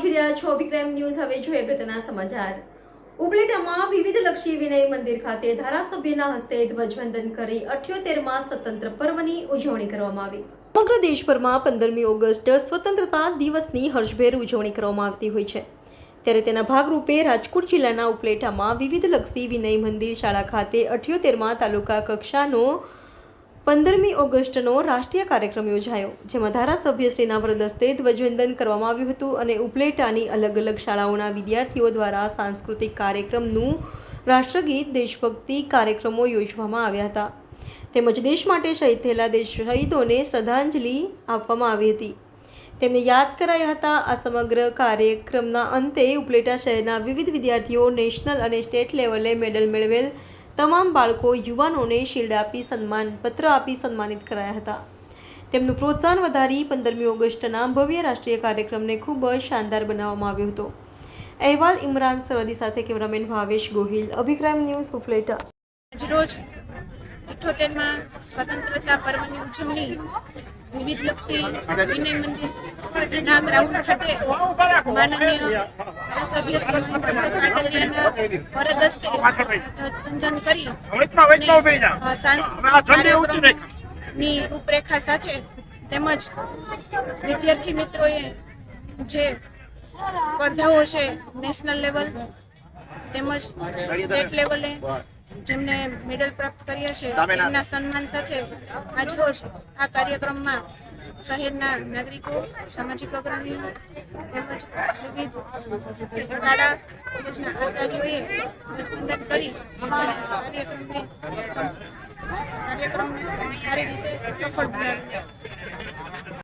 મિત્રો રહ્યા છો વિક્રમ ન્યૂઝ. હવે જોઈએ અગત્યના સમાચાર. ઉપલેટામાં વિવિધ લક્ષી વિનય મંદિર ખાતે ધારાસભ્યના હસ્તે ધ્વજવંદન કરી અઠ્યોતેરમાં સ્વતંત્ર પર્વની ઉજવણી કરવામાં આવી. સમગ્ર દેશભરમાં પંદરમી ઓગસ્ટ સ્વતંત્રતા દિવસની હર્ષભેર ઉજવણી કરવામાં આવતી હોય છે. ત્યારે તેના ભાગરૂપે રાજકોટ જિલ્લાના ઉપલેટામાં વિવિધ લક્ષી વિનય મંદિર શાળા ખાતે અઠ્યોતેરમાં તાલુકા કક્ષાનો પંદરમી ઓગસ્ટનો રાષ્ટ્રીય કાર્યક્રમ યોજાયો, જેમાં ધારાસભ્યશ્રીના વરદસ્તે ધ્વજવંદન કરવામાં આવ્યું હતું અને ઉપલેટાની અલગ અલગ શાળાઓના વિદ્યાર્થીઓ દ્વારા સાંસ્કૃતિક કાર્યક્રમનું રાષ્ટ્રગીત, દેશભક્તિ કાર્યક્રમો યોજવામાં આવ્યા હતા. તેમજ દેશ માટે શહીદ થયેલા દેશ શહીદોને શ્રદ્ધાંજલિ આપવામાં આવી હતી. તેમને યાદ કરાયા હતા આ સમગ્ર કાર્યક્રમના અંતે ઉપલેટા શહેરના વિવિધ વિદ્યાર્થીઓ નેશનલ અને સ્ટેટ લેવલે મેડલ મેળવેલ તમામ બાળકો યુવાનોને શિલ્ડ આપી સન્માન, પત્ર આપી સન્માનિત કરાયા હતા. તેમનું પ્રોત્સાહન વધારી પંદરમી ઓગસ્ટના ભવ્ય રાષ્ટ્રીય કાર્યક્રમને ખૂબ જ શાનદાર બનાવવામાં આવ્યો હતો. અહેવાલ ઇમરાન સરહદી સાથે કેમેરામેન ભાવેશ ગોહિલ, અભિક્રમ ન્યૂઝ ઉપલેટા. આજરોજ ઇઠ્ઠોતેરમાં સ્વતંત્રતા પર્વની ઉજવણી વિવિધ લક્ષી વિનય મંદિરના ગ્રાઉન્ડ ખાતે માનનીય વિદ્યાર્થી મિત્રોએ જે સ્પર્ધાઓ છે નેશનલ લેવલ તેમજ સ્ટેટ લેવલે જેમને મેડલ પ્રાપ્ત કર્યા છે, તેમના સન્માન સાથે આજરોજ આ કાર્યક્રમમાં શહેરના નાગરિકો, સામાજિક અગ્રણીઓ તેમજ વિવિધ શાળા, કોલેજના અધિકારીઓએ ધ્વજવંદન કરી કાર્યક્રમને કાર્યક્રમને સારી રીતે સફળ બનાવ્યો.